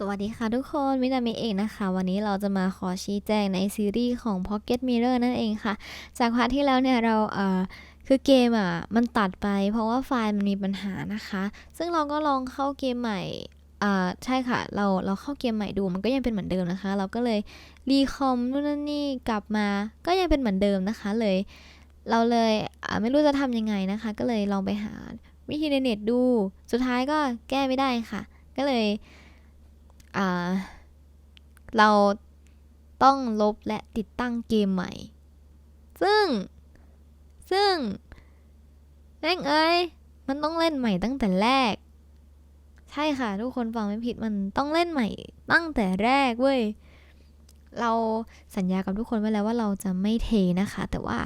สวัสดีค่ะทุกคนมินามิเองนะคะ วันนี้เราจะมาขอชี้แจงในซีรีส์ของ Pocket Mirror นั่นเองค่ะ จากพาร์ทที่แล้วเนี่ยเราเอ่อคือเกมอะมันตัดไป เพราะว่าไฟล์มันมีปัญหานะคะ ซึ่งเราก็ลองเข้าเกมใหม่อ่าใช่ค่ะ เราเราเข้าเกมใหม่ดูมันก็ยังเป็นเหมือนเดิมนะคะ เราก็เลยรีคอมนู่นนั่นนี่กลับมาก็ยังเป็นเหมือนเดิมนะคะเลย เราเลยไม่รู้จะทำยังไงนะคะ ก็เลยลองไปหาวิธีในเน็ตดู สุดท้ายก็แก้ไม่ได้ค่ะ ก็เลย เราต้องลบและติดตั้งเกมใหม่ ซึ่ง ซึ่งแม่งเอ้ย มันต้องเล่นใหม่ตั้งแต่แรก ใช่ค่ะ ทุกคนฟังไม่ผิดมันต้องเล่นใหม่ตั้งแต่แรกเว้ย เราสัญญากับทุกคนไว้แล้วว่าเราจะไม่เทนะคะ แต่ว่า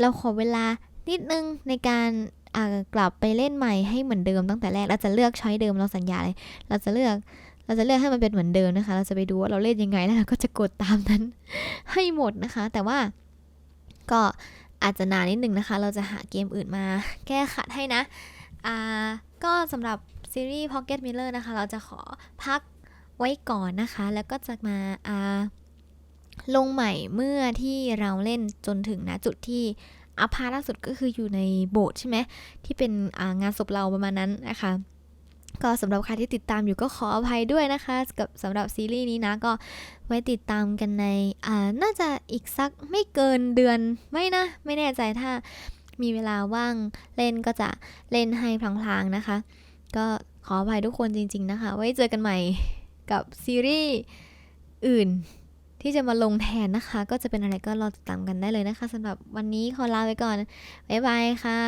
เราขอเวลานิดนึงในการกลับไปเล่นใหม่ให้เหมือนเดิมตั้งแต่แรก เราจะเลือกช้อยเดิมเราสัญญาเลย เราจะเลือก เราจะเลือกให้มันเป็นเหมือนเดิมนะคะ เราจะไปดูว่าเราเล่นยังไงแล้วเราก็จะกดตามนั้นให้หมดนะคะ แต่ว่าก็อาจจะนานนิดนึงนะคะ เราจะหาเกมอื่นมาแก้ขัดให้นะ อ่า ก็สำหรับซีรีส์ Pocket Miller นะคะ เราจะขอพักไว้ก่อนนะคะ แล้วก็จะมาอ่าลงใหม่เมื่อที่เราเล่นจนถึงนะจุดที่อัพพารล่าสุดก็คืออยู่ในโบสถ์ใช่ไหมที่เป็นงานศพเราประมาณนั้นนะคะ ก็สำหรับใครที่ติดตามอยู่ก็ขออภัยด้วยนะคะ กับสำหรับซีรีส์นี้นะก็ไว้ติดตามกันในอ่าน่าจะอีกสักไม่เกินเดือนไม่นะ ไม่แน่ใจถ้ามีเวลาว่างเล่นก็จะเล่นให้พลางๆนะคะ ก็ขออภัยทุกคนจริง ๆนะคะ ไว้เจอกันใหม่กับซีรีส์อื่นที่จะมาลงแทนนะคะ ก็จะเป็นอะไรก็รอติดตามกันได้เลยนะคะสำหรับวันนี้ขอลาไปก่อน บ๊ายบายค่ะ